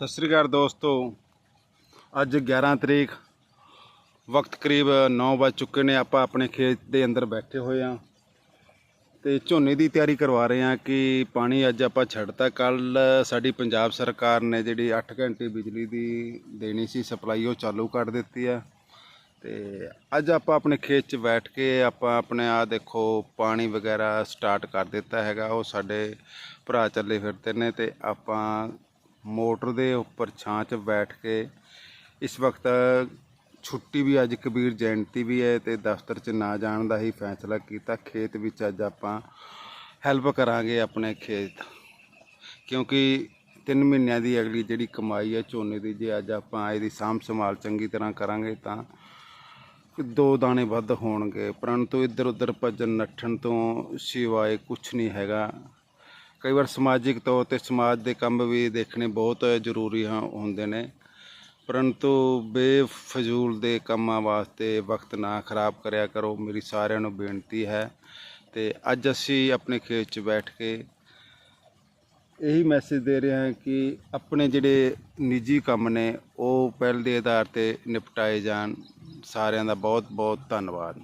ਸਤਿ ਸ੍ਰੀ ਅਕਾਲ ਦੋਸਤੋ। ਅੱਜ 11 ਤਰੀਕ, ਵਕਤ ਕਰੀਬ 9 ਵੱਜ ਚੁੱਕੇ ਨੇ। ਆਪਾਂ ਆਪਣੇ ਖੇਤ ਦੇ ਅੰਦਰ ਬੈਠੇ ਹੋਏ ਆ ਤੇ ਝੋਨੇ ਦੀ ਤਿਆਰੀ ਕਰਵਾ ਰਹੇ ਆ ਕਿ ਪਾਣੀ ਅੱਜ ਆਪਾਂ ਛੱਡਤਾ। ਕੱਲ ਸਾਡੀ ਪੰਜਾਬ ਸਰਕਾਰ ਨੇ ਜਿਹੜੀ 8 ਘੰਟੇ ਬਿਜਲੀ ਦੀ ਦੇਣੀ ਸੀ ਸਪਲਾਈ, ਉਹ ਚਾਲੂ ਕਰ ਦਿੱਤੀ ਆ ਤੇ ਅੱਜ ਆਪਾਂ ਆਪਣੇ ਖੇਤ 'ਚ ਬੈਠ ਕੇ ਆਪਾਂ ਆਪਣੇ ਆ ਦੇਖੋ ਪਾਣੀ ਵਗੈਰਾ ਸਟਾਰਟ ਕਰ ਦਿੱਤਾ ਹੈਗਾ। ਉਹ ਸਾਡੇ ਭਰਾ ਚੱਲੇ ਫਿਰਦੇ ਨੇ ਤੇ ਆਪਾਂ ਮੋਟਰ ਦੇ ਉੱਪਰ ਛਾਂ 'ਚ ਬੈਠ ਕੇ ਇਸ ਵਕਤ ਛੁੱਟੀ ਵੀ ਅੱਜ ਕਬੀਰ ਜਯੰਤੀ ਵੀ ਹੈ ਤੇ ਦਫ਼ਤਰ 'ਚ ਨਾ ਜਾਣ ਦਾ ਹੀ ਫੈਸਲਾ ਕੀਤਾ। ਖੇਤ ਵਿੱਚ ਅੱਜ ਆਪਾਂ ਹੈਲਪ ਕਰਾਂਗੇ ਆਪਣੇ ਖੇਤ। ਕਿਉਂਕਿ ਤਿੰਨ ਮਹੀਨਿਆਂ ਦੀ ਅਗਲੀ ਜਿਹੜੀ ਕਮਾਈ ਹੈ ਝੋਨੇ ਦੀ, ਜੇ ਅੱਜ ਆਪਾਂ ਇਹਦੀ ਸਾਂਭ ਸੰਭਾਲ ਚੰਗੀ ਤਰ੍ਹਾਂ ਕਰਾਂਗੇ ਤਾਂ ਦੋ ਦਾਣੇ ਵੱਧ ਹੋਣਗੇ। ਪਰੰਤੂ ਇੱਧਰ ਉੱਧਰ ਭੱਜਣ ਨੱਠਣ ਤੋਂ ਸਿਵਾਏ ਕੁਝ ਨਹੀਂ ਹੈਗਾ। ਕਈ ਵਾਰ ਸਮਾਜਿਕ ਤੌਰ ਤੇ ਸਮਾਜ ਦੇ ਕੰਮ ਵੀ ਦੇਖਣੇ ਬਹੁਤ ਜ਼ਰੂਰੀ ਹੁੰਦੇ ਨੇ। ਪਰੰਤੂ ਬੇਫਜ਼ੂਲ ਦੇ ਕੰਮਾਂ ਵਾਸਤੇ ਵਕਤ ਨਾ ਖਰਾਬ ਕਰਿਆ ਕਰੋ, ਮੇਰੀ ਸਾਰਿਆਂ ਨੂੰ ਬੇਨਤੀ ਹੈ। ਤੇ ਅੱਜ ਅਸੀਂ ਆਪਣੇ ਖੇਤ 'ਚ ਬੈਠ ਕੇ ਇਹੀ ਮੈਸੇਜ ਦੇ ਰਹੇ ਹਾਂ ਕਿ ਆਪਣੇ ਜਿਹੜੇ ਨਿੱਜੀ ਕੰਮ ਨੇ, ਉਹ ਪਹਿਲ ਦੇ ਆਧਾਰ ਤੇ ਨਿਪਟਾਏ ਜਾਣ। ਸਾਰਿਆਂ ਦਾ ਬਹੁਤ ਬਹੁਤ ਧੰਨਵਾਦ।